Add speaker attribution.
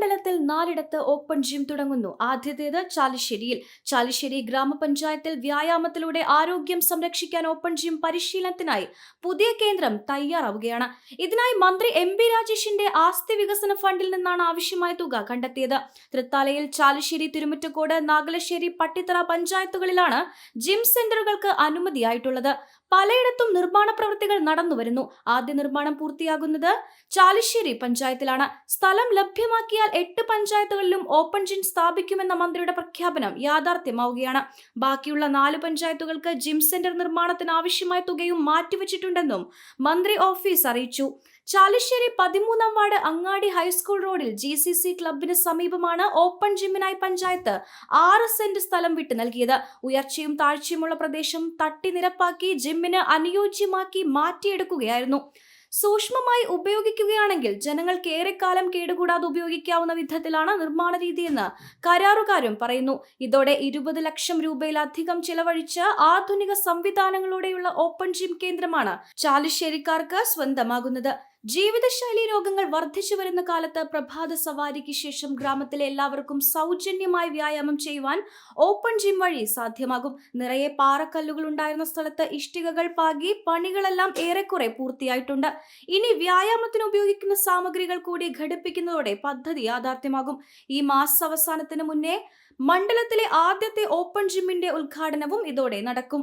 Speaker 1: മണ്ഡലത്തിൽ നാലിടത്ത് open gym തുടങ്ങുന്നു. ആദ്യത്തേത് ചാലിശ്ശേരിയിൽ. ചാലിശ്ശേരി ഗ്രാമപഞ്ചായത്തിൽ വ്യായാമത്തിലൂടെ ആരോഗ്യം സംരക്ഷിക്കാൻ ഓപ്പൺ ജിം പരിശീലനത്തിനായി പുതിയ കേന്ദ്രം തയ്യാറാവുകയാണ്. ഇതിനായി മന്ത്രി എം ബി രാജേഷിന്റെ ആസ്തി വികസന ഫണ്ടിൽ നിന്നാണ് ആവശ്യമായ തുക കണ്ടെത്തിയത്. തൃത്താലയിൽ ചാലിശ്ശേരി തിരുമുറ്റക്കോട് നാഗലശ്ശേരി പട്ടിത്തറ പഞ്ചായത്തുകളിലാണ് ജിം സെന്ററുകൾക്ക് അനുമതിയായിട്ടുള്ളത്. പലയിടത്തും നിർമ്മാണ പ്രവൃത്തികൾ നടന്നുവരുന്നു ആദ്യ നിർമ്മാണം പൂർത്തിയാകുന്നത് ചാലിശ്ശേരി പഞ്ചായത്തിലാണ്. സ്ഥലം ലഭ്യമാക്കിയാൽ എട്ട് പഞ്ചായത്തുകളിലും ഓപ്പൺ ജിം സ്ഥാപിക്കുമെന്ന മന്ത്രിയുടെ പ്രഖ്യാപനം യാഥാർത്ഥ്യമാവുകയാണ്. ബാക്കിയുള്ള നാല് പഞ്ചായത്തുകൾക്ക് ജിം സെന്റർ നിർമ്മാണത്തിന് ആവശ്യമായ തുകയും മാറ്റിവെച്ചിട്ടുണ്ടെന്നും മന്ത്രി ഓഫീസ് അറിയിച്ചു. ചാലിശ്ശേരി പതിമൂന്നാം വാർഡ് അങ്ങാടി ഹൈസ്കൂൾ റോഡിൽ ജി സി സി ക്ലബിന് സമീപമാണ് ഓപ്പൺ ജിമ്മിനായി പഞ്ചായത്ത് ആറ് സെന്റ് സ്ഥലം വിട്ടു നൽകിയത്. ഉയർച്ചയും താഴ്ചയുമുള്ള പ്രദേശം തട്ടി നിരപ്പാക്കി ജിമ്മിന് അനുയോജ്യമാക്കി മാറ്റിയെടുക്കുകയായിരുന്നു. സൂക്ഷ്മമായി ഉപയോഗിക്കുകയാണെങ്കിൽ ജനങ്ങൾക്ക് ഏറെക്കാലം കേടുകൂടാതെ ഉപയോഗിക്കാവുന്ന വിധത്തിലാണ് നിർമ്മാണ രീതിയെന്ന് കരാറുകാരും പറയുന്നു. ഇതോടെ ഇരുപത് ലക്ഷം രൂപയിലധികം ചിലവഴിച്ച് ആധുനിക സംവിധാനങ്ങളോടെയുള്ള ഓപ്പൺ ജിം കേന്ദ്രമാണ് ചാലിശ്ശേരിക്കാർക്ക് സ്വന്തമാകുന്നത്. ജീവിതശൈലി രോഗങ്ങൾ വർദ്ധിച്ചു വരുന്ന കാലത്ത് പ്രഭാത സവാരിക്ക് ശേഷം ഗ്രാമത്തിലെ എല്ലാവർക്കും സൗജന്യമായി വ്യായാമം ചെയ്യുവാൻ ഓപ്പൺ ജിം വഴി സാധ്യമാകും. നിറയെ പാറക്കല്ലുകൾ ഉണ്ടായിരുന്ന സ്ഥലത്ത് ഇഷ്ടികകൾ പാകി പണികളെല്ലാം ഏറെക്കുറെ പൂർത്തിയായിട്ടുണ്ട്. ഇനി വ്യായാമത്തിന് ഉപയോഗിക്കുന്ന സാമഗ്രികൾ കൂടി ഘടിപ്പിക്കുന്നതോടെ പദ്ധതി യാഥാർത്ഥ്യമാകും. ഈ മാസാവസാനത്തിന് മുന്നേ മണ്ഡലത്തിലെ ആദ്യത്തെ ഓപ്പൺ ജിമ്മിന്റെ ഉദ്ഘാടനവും ഇതോടെ നടക്കും.